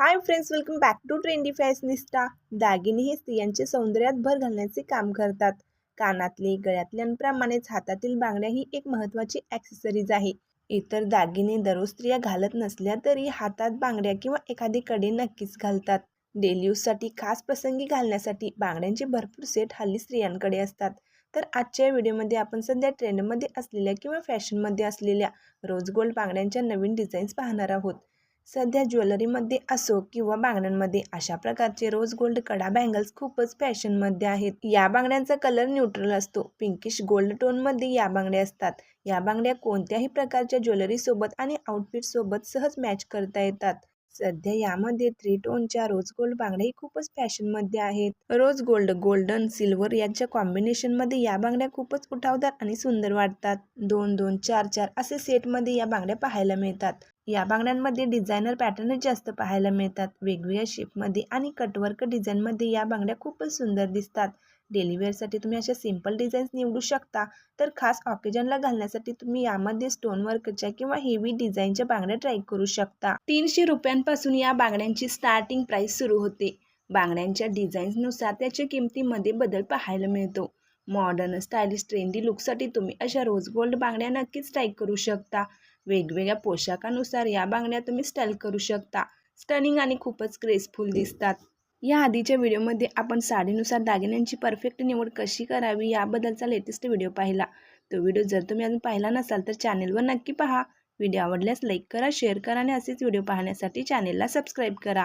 Hi friends welcome back to trendy fashionista दागिने हे स्त्रियांचे सौंदर्यात भर घालण्याचे काम करतात. कानातले गळ्यातल्यांप्रमाणेच हातातील बांगड्या ही एक महत्त्वाची ॲक्सेसरीज आहे. इतर दागिने दररोज स्त्रिया घालत नसल्या तरी हातात बांगड्या किंवा एखादी कडे नक्कीच घालतात. डेली यूजसाठी खास प्रसंगी घालण्यासाठी बांगड्यांचे भरपूर सेट हल्ली स्त्रियांकडे असतात. तर आजच्या या व्हिडिओमध्ये आपण सध्या ट्रेंडमध्ये असलेल्या किंवा फॅशनमध्ये असलेल्या रोज गोल्ड बांगड्यांच्या नवीन डिझाईन्स पाहणार आहोत. सध्या ज्वेलरीमध्ये असो किंवा बांगड्यांमध्ये अशा प्रकारचे रोज गोल्ड कडा बँगल्स खूपच फॅशनमध्ये आहेत. या बांगड्यांचा कलर न्यूट्रल असतो. पिंकिश गोल्ड टोनमध्ये या बांगड्या असतात. या बांगड्या कोणत्याही प्रकारच्या ज्वेलरीसोबत आणि आउटफिटसोबत सहज मॅच करता येतात. सध्या यामध्ये थ्री टोनच्या रोज गोल्ड बांगड्याही खूपच फॅशनमध्ये आहेत. रोज गोल्ड गोल्डन सिल्वर यांच्या कॉम्बिनेशनमध्ये या बांगड्या खूपच उठावदार आणि सुंदर वाटतात. दोन दोन चार चार असे सेटमध्ये या बांगड्या पाहायला मिळतात. या बांगड्यांमध्ये डिझायनर पॅटर्न जास्त पाहायला मिळतात. वेगवेगळ्या शेपमध्ये आणि कटवर्क डिझाईनमध्ये या बांगड्या खूपच सुंदर दिसतात. डेली वेअरसाठी तुम्ही अशा सिंपल डिझाईन्स निवडू शकता. तर खास ऑकेजनला घालण्यासाठी तुम्ही यामध्ये स्टोन वर्कच्या किंवा हेवी डिझाईनच्या बांगड्या ट्राय करू शकता. तीनशे रुपयांपासून या बांगड्यांची स्टार्टिंग प्राइस सुरू होते. बांगड्यांच्या डिझाईन्सनुसार त्याच्या किमतीमध्ये बदल पाहायला मिळतो. मॉडर्न स्टायलिश ट्रेंडी लुकसाठी तुम्ही अशा रोज गोल्ड बांगड्या नक्कीच ट्राय करू शकता. वेगवेगळ्या पोशाखानुसार या बांगड्या तुम्ही स्टाईल करू शकता. स्टनिंग आणि खूपच ग्रेसफुल दिसतात. या आधीच्या व्हिडिओमध्ये आपण साडीनुसार दागिन्यांची परफेक्ट निवड कशी करावी याबद्दलचा लेटेस्ट व्हिडिओ पाहिला. तो व्हिडिओ जर तुम्ही अजून पाहिला नसाल तर चॅनेलवर नक्की पहा. व्हिडिओ आवडल्यास लाईक करा शेअर करा आणि असेच व्हिडिओ पाहण्यासाठी चॅनेलला सबस्क्राईब करा.